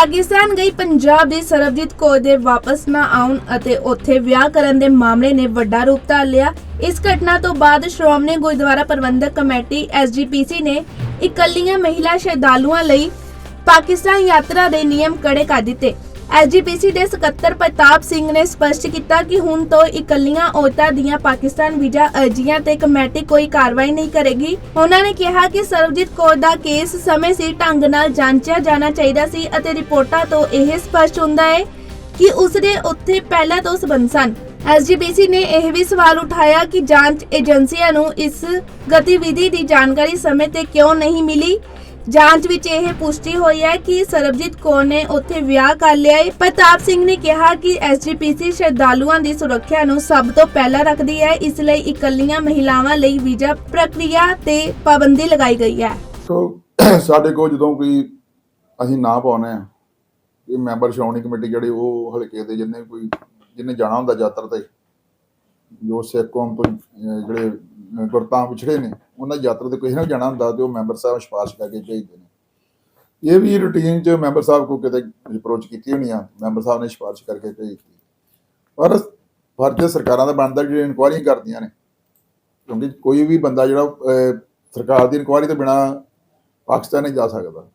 ਪਾਕਿਸਤਾਨ ਗਈ ਪੰਜਾਬ ਦੀ ਸਰਬਜੀਤ ਕੌਰ ਦੇ ਵਾਪਸ ਨਾ ਆਉਣ ਅਤੇ ਉੱਥੇ ਵਿਆਹ ਕਰਨ ਦੇ ਮਾਮਲੇ ਨੇ ਵੱਡਾ ਰੂਪ ਧਾਰ ਲਿਆ ਇਸ ਘਟਨਾ ਤੋਂ ਬਾਅਦ ਸ਼੍ਰੋਮਣੀ ਗੁਰਦੁਆਰਾ ਪ੍ਰਬੰਧਕ ਕਮੇਟੀ ਐਸਜੀਪੀਸੀ ਨੇ ਇਕੱਲੀਆਂ ਮਹਿਲਾ ਸ਼ਰਧਾਲੂਆਂ ਲਈ ਪਾਕਿਸਤਾਨ ਯਾਤਰਾ ਦੇ ਨਿਯਮ ਕੜੇ ਕਰ ਦਿੱਤੇ। ਐਸਜੀਪੀਸੀ ਦੇ ਸਕੱਤਰ ਪ੍ਰਤਾਪ ਸਿੰਘ ਨੇ ਸਪਸ਼ਟ ਕੀਤਾ ਕਿ ਹੁਣ ਤੋਂ ਇਕੱਲੀਆਂ ਔਰਤਾਂ ਦੀਆਂ ਪਾਕਿਸਤਾਨ ਵੀਜ਼ਾ ਅਰਜ਼ੀਆਂ ਤੇ ਕਮੇਟੀ ਕੋਈ ਕਾਰਵਾਈ ਨਹੀਂ ਕਰੇਗੀ। ਉਹਨਾਂ ਨੇ ਕਿਹਾ ਕਿ ਸਰਬਜੀਤ ਕੌਰ ਦਾ ਕੇਸ ਸਮੇਂ ਸਿਰ ਢੰਗ ਨਾਲ ਜਾਂਚਿਆ ਜਾਣਾ ਚਾਹੀਦਾ ਸੀ ਅਤੇ ਰਿਪੋਰਟਾਂ ਤੋਂ ਇਹ ਸਪਸ਼ਟ ਹੁੰਦਾ ਹੈ ਕਿ ਉਸਦੇ ਉੱਥੇ ਪਹਿਲਾਂ ਤੋਂ ਸਬੰਧ ਸਨ। ਐਸਜੀਪੀਸੀ ਨੇ ਇਹ ਵੀ ਸਵਾਲ ਉਠਾਇਆ ਕਿ ਜਾਂਚ ਏਜੰਸੀਆਂ ਨੂੰ ਇਸ ਗਤੀਵਿਧੀ ਦੀ ਜਾਣਕਾਰੀ ਸਮੇਂ ਤੇ ਕਿਉਂ ਨਹੀਂ ਮਿਲੀ? ਜਾਂਚ ਵਿੱਚ ਇਹ ਪੁਸ਼ਟੀ ਹੋਈ ਹੈ ਕਿ ਸਰਬਜੀਤ ਕੌਰ ਨੇ ਉੱਥੇ ਵਿਆਹ ਕਰ ਲਿਆ ਹੈ। ਪ੍ਰਤਾਪ ਸਿੰਘ ਨੇ ਕਿਹਾ ਕਿ ਐਸਜੀਪੀਸੀ ਸ਼ਰਧਾਲੂਆਂ ਦੀ ਸੁਰੱਖਿਆ ਨੂੰ ਸਭ ਤੋਂ ਪਹਿਲਾਂ ਰੱਖਦੀ ਹੈ। ਇਸ ਲਈ ਇਕੱਲੀਆਂ ਮਹਿਲਾਵਾਂ ਲਈ ਵੀਜ਼ਾ ਪ੍ਰਕਿਰਿਆ ਤੇ ਪਾਬੰਦੀ ਲਗਾਈ ਗਈ ਹੈ। ਸੋ ਸਾਡੇ ਕੋਲ ਜਦੋਂ ਕੋਈ ਅਸੀਂ ਨਾ ਪਾਉਨੇ ਆ ਇਹ ਮੈਂਬਰ ਸ਼੍ਰੋਮਣੀ ਕਮੇਟੀ ਜਿਹੜੇ ਉਹ ਹਲਕੇ ਦੇ ਜਿੰਨੇ ਕੋਈ ਜਿਹਨੇ ਜਾਣਾ ਹੁੰਦਾ ਯਾਤਰਾ ਤੇ, ਜੋ ਸਿੱਖ ਕੌਮ ਤੋਂ ਜਿਹੜੇ ਗੁਰਤਾਂ ਵਿਛੜੇ ਨੇ, ਉਹਨਾਂ ਦੀ ਯਾਤਰਾ ਤੇ ਕਿਸੇ ਨੇ ਜਾਣਾ ਹੁੰਦਾ ਤੇ ਉਹ ਮੈਂਬਰ ਸਾਹਿਬ ਸਿਫਾਰਿਸ਼ ਕਰਕੇ ਭੇਜਦੇ ਨੇ। ਇਹ ਵੀ ਰੂਟੀਨ 'ਚ ਮੈਂਬਰ ਸਾਹਿਬ ਕੋ ਕਿਤੇ ਅਪਰੋਚ ਕੀਤੀ ਹੋਣੀ ਆ, ਮੈਂਬਰ ਸਾਹਿਬ ਨੇ ਸਿਫਾਰਿਸ਼ ਕਰਕੇ ਭੇਜਤੀ ਪਰ ਫਰਜ਼ ਸਰਕਾਰਾਂ ਦਾ ਬਣਦਾ ਜਿਹੜੇ ਇਨਕੁਆਇਰੀਆਂ ਕਰਦੀਆਂ ਨੇ, ਕਿਉਂਕਿ ਕੋਈ ਵੀ ਬੰਦਾ ਜਿਹੜਾ ਸਰਕਾਰ ਦੀ ਇਨਕੁਆਇਰੀ ਤੋਂ ਬਿਨਾ ਪਾਕਿਸਤਾਨ ਨਹੀਂ ਜਾ ਸਕਦਾ।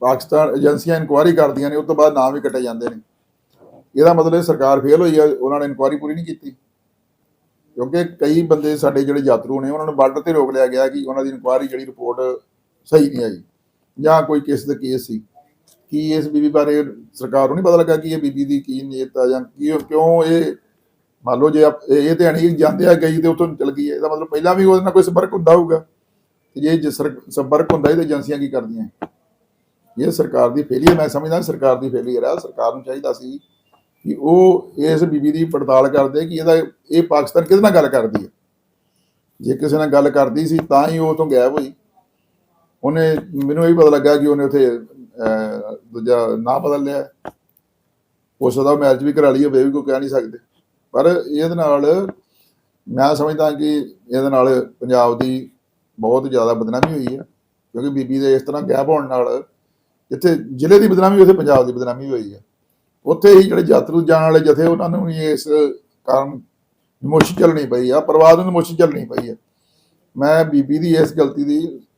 ਪਾਕਿਸਤਾਨ ਏਜੰਸੀਆਂ ਇਨਕੁਆਇਰੀ ਕਰਦੀਆਂ ਨੇ ਉਸ ਤੋਂ ਬਾਅਦ ਨਾਮ ਵੀ ਕੱਟੇ ਜਾਂਦੇ ਨੇ। ਇਹਦਾ ਮਤਲਬ ਸਰਕਾਰ ਫੇਲ ਹੋਈ ਹੈ ਉਹਨਾਂ ਨੇ ਇਨਕੁਆਇਰੀ ਪੂਰੀ ਨਹੀਂ ਕੀਤੀ। ਕਿਉਂਕਿ ਕਈ ਬੰਦੇ ਸਾਡੇ ਜਿਹੜੇ ਯਾਤਰੂ ਨੇ, ਉਹਨਾਂ ਨੂੰ ਬਾਰਡਰ ਤੇ ਰੋਕ ਲਿਆ ਗਿਆ ਕਿ ਉਹਨਾਂ ਦੀ ਇਨਕੁਆਇਰੀ ਜਿਹੜੀ ਰਿਪੋਰਟ ਸਹੀ ਨਹੀਂ ਆਈ ਜਾਂ ਕੋਈ ਕਿਸ ਦਾ ਕੇਸ ਸੀ। ਕੀ ਇਸ ਬੀਬੀ ਬਾਰੇ ਸਰਕਾਰ ਨੂੰ ਨਹੀਂ ਪਤਾ ਲੱਗਾ ਕਿ ਇਹ ਬੀਬੀ ਦੀ ਕੀ ਨੀਅਤ ਆ ਜਾਂ ਕੀ ਕਿਉਂ ਇਹ ਮੰਨ ਲਓ ਜੇ ਆਪ- ਇਹ ਤੇ ਅਣੀ ਜਾਂਦੇ ਆ ਗਈ ਤੇ ਉਤੋਂ ਚਲ ਗਈ ਇਹਦਾ ਮਤਲਬ ਪਹਿਲਾਂ ਵੀ ਉਹਦੇ ਨਾਲ ਕੋਈ ਸੰਪਰਕ ਹੁੰਦਾ ਹੋਊਗਾ। ਤੇ ਜੇ ਜੇ ਸਰ- ਸੰਪਰਕ ਹੁੰਦਾ ਇਹ ਤਾਂ ਏਜੰਸੀਆਂ ਕੀ ਕਰਦੀਆਂ? ਇਹ ਸਰਕਾਰ ਦੀ ਫੇਲੀਅਰ ਮੈਂ ਸਮਝਦਾ ਸਰਕਾਰ ਦੀ ਫੇਲੀਅਰ ਹੈ ਸਰਕਾਰ ਨੂੰ ਚਾਹੀਦਾ ਸੀ ਕਿ ਉਹ ਇਸ ਬੀਬੀ ਦੀ ਪੜਤਾਲ ਕਰਦੇ ਕਿ ਇਹਦਾ ਇਹ ਪਾਕਿਸਤਾਨ ਕਿਹਦੇ ਨਾਲ ਗੱਲ ਕਰਦੀ ਹੈ? ਜੇ ਕਿਸੇ ਨਾਲ ਗੱਲ ਕਰਦੀ ਸੀ ਤਾਂ ਹੀ ਉਹ ਤੋਂ ਗਾਇਬ ਹੋਈ। ਉਹਨੇ ਮੈਨੂੰ ਇਹ ਪਤਾ ਲੱਗਾ ਕਿ ਉਹਨੇ ਉਥੇ ਦੂਜਾ ਨਾਂ ਬਦਲ ਲਿਆ। ਉਸ ਦਾ ਮੈਰਿਜ ਵੀ ਕਰਾ ਲਈ ਹੋਵੇ ਵੀ ਕੋਈ ਕਹਿ ਨਹੀਂ ਸਕਦੇ। ਪਰ ਇਹਦੇ ਨਾਲ ਮੈਂ ਸਮਝਦਾ ਕਿ ਇਹਦੇ ਨਾਲ ਪੰਜਾਬ ਦੀ ਬਹੁਤ ਜ਼ਿਆਦਾ ਬਦਨਾਮੀ ਹੋਈ ਹੈ। ਕਿਉਂਕਿ ਬੀਬੀ ਦੇ ਇਸ ਤਰ੍ਹਾਂ ਗੈਪ ਹੋਣ ਨਾਲ ਜਿੱਥੇ ਜ਼ਿਲ੍ਹੇ ਦੀ ਬਦਨਾਮੀ, ਉੱਥੇ ਪੰਜਾਬ ਦੀ ਬਦਨਾਮੀ ਹੋਈ ਹੈ। ਉੱਥੇ ਹੀ ਜਿਹੜੇ ਯਾਤਰੂ ਜਾਣ ਵਾਲੇ ਜਥੇ ਉਹਨਾਂ ਨੂੰ ਵੀ ਇਸ ਕਾਰਨ ਨਮੋਸ਼ੀ ਚੱਲਣੀ ਪਈ ਆ, ਪਰਿਵਾਰ ਨੂੰ ਨਮੋਸ਼ੀ ਚੱਲਣੀ ਪਈ ਹੈ ਮੈਂ ਬੀਬੀ ਦੀ ਇਸ ਗਲਤੀ ਦੀ